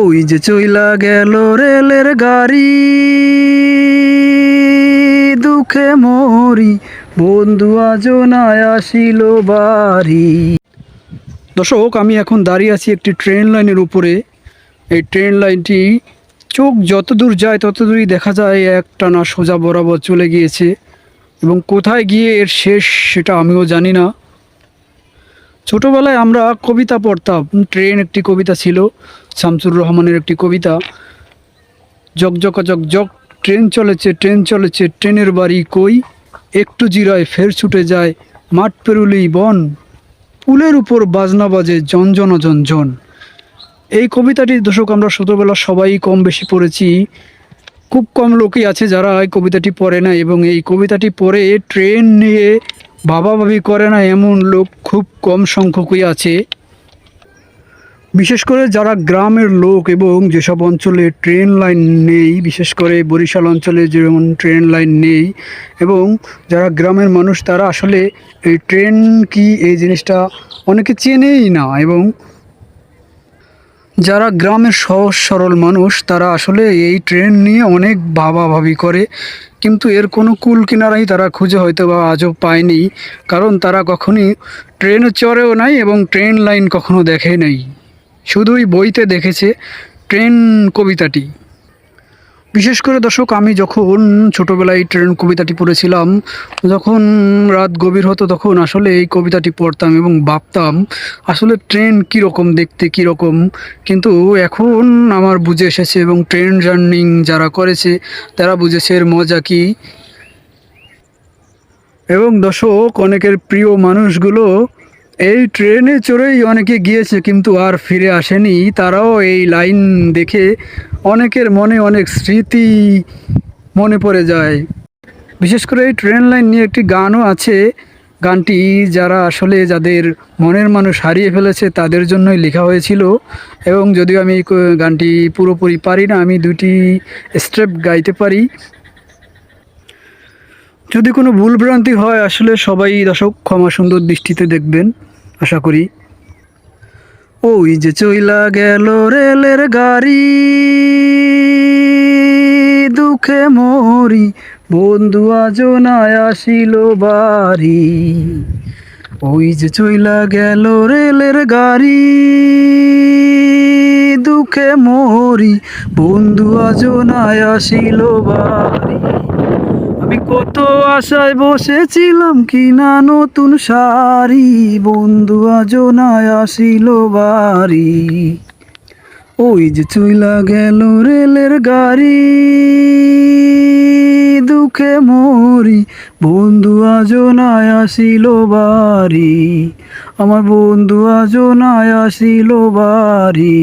ওই যে চইলা গেল রেলের গাড়ি। দুঃখে মরি, বন্ধু আজও নাই আসিল বাড়ি। দর্শক, আমি এখন দাঁড়িয়ে আছি একটি ট্রেন লাইনের উপরে। এই ট্রেন লাইনটি চোখ যত দূর যায় তত দূরই দেখা যায় একটানা সোজা বরাবর চলে গিয়েছে। এবং কোথায় গিয়ে এর শেষ সেটা আমিও জানি না। ছোটোবেলায় আমরা কবিতা পড়তাম। ট্রেন একটি কবিতা ছিল। শামসুর রহমানের একটি কবিতা জকজক জকজক ট্রেন চলেছে ট্রেন চলেছে, ট্রেনের বাড়ি কই? একটু জিরায় ফের ছুটে যায়, মাঠ পেরুলেই বন, পুলের উপর বাজনা বাজে জনজন জনজন এই কবিতাটি দর্শক, আমরা ছোটোবেলা সবাই কম বেশি পড়েছি। খুব কম লোকই আছে যারা এই কবিতাটি পড়ে না এবং এই কবিতাটি পড়ে ট্রেন নিয়ে ভাবাভাবি করে না এমন লোক খুব কম সংখ্যকই আছে। বিশেষ করে যারা গ্রামের লোক এবং যেসব অঞ্চলে ট্রেন লাইন নেই, বিশেষ করে বরিশাল অঞ্চলে যেমন ট্রেন লাইন নেই এবং যারা গ্রামের মানুষ, তারা আসলে এই ট্রেন কি এই জিনিসটা অনেকে চেনেই না এবং যারা গ্রামের সহজ সরল মানুষ, তারা আসলে এই ট্রেন নিয়ে অনেক ভাবাভাবি করে। কিন্তু এর কোনো কুল কিনারাই তারা খুঁজে হয়তো বা আজও পায়নি। কারণ তারা কখনই ট্রেনে চড়েও নাই এবং ট্রেন লাইন কখনো দেখে নাই। শুধুই বইতে দেখেছে ট্রেন কবিতাটি। বিশেষ করে দর্শক, আমি যখন ছোটোবেলায় ট্রেন কবিতাটি পড়েছিলাম, যখন রাত গভীর হতো তখন আসলে এই কবিতাটি পড়তাম এবং ভাবতাম, আসলে ট্রেন কীরকম দেখতে কীরকম? কিন্তু এখন আমার বুঝে এসেছে এবং ট্রেন জার্নিং যারা করেছে, তারা বুঝেছে এর মজা কী। এবং দর্শক, অনেকের প্রিয় মানুষগুলো এই ট্রেনে চড়েই অনেকে গিয়েছে কিন্তু আর ফিরে আসেনি। তারাও এই লাইন দেখে অনেকের মনে অনেক স্মৃতি মনে পড়ে যায়। বিশেষ করে এই ট্রেন লাইন নিয়ে একটি গানও আছে। গানটি যারা আসলে যাদের মনের মানুষ হারিয়ে ফেলেছে তাদের জন্যই লেখা হয়েছিল এবং যদিও আমি গানটি পুরোপুরি পারি না, আমি দুটি স্টেপ গাইতে পারি। যদি কোনো ভুলভ্রান্তি হয় আসলে সবাই দর্শক ক্ষমা সুন্দর দৃষ্টিতে দেখবেন। আশা করি। ওই যে চইলা গেল রেলের গাড়ি, দুঃখে মরি, বন্ধু আজও নাই আসিল বাড়ি। ওই যে চইলা গেল রেলের গাড়ি, দুঃখে মরি, বন্ধু আজও নাই আসিল বাড়ি। আমি কত আশায় বসেছিলাম কি না নতুন শাড়ি? বন্ধু আজও নাই আসিল বাড়ি। ওই যে চইলা গেল রেলের গাড়ি। দুঃখে মরি, বন্ধু আজও নাই আসিল বাড়ি। আমার বন্ধু আজও নাই আসিল বাড়ি।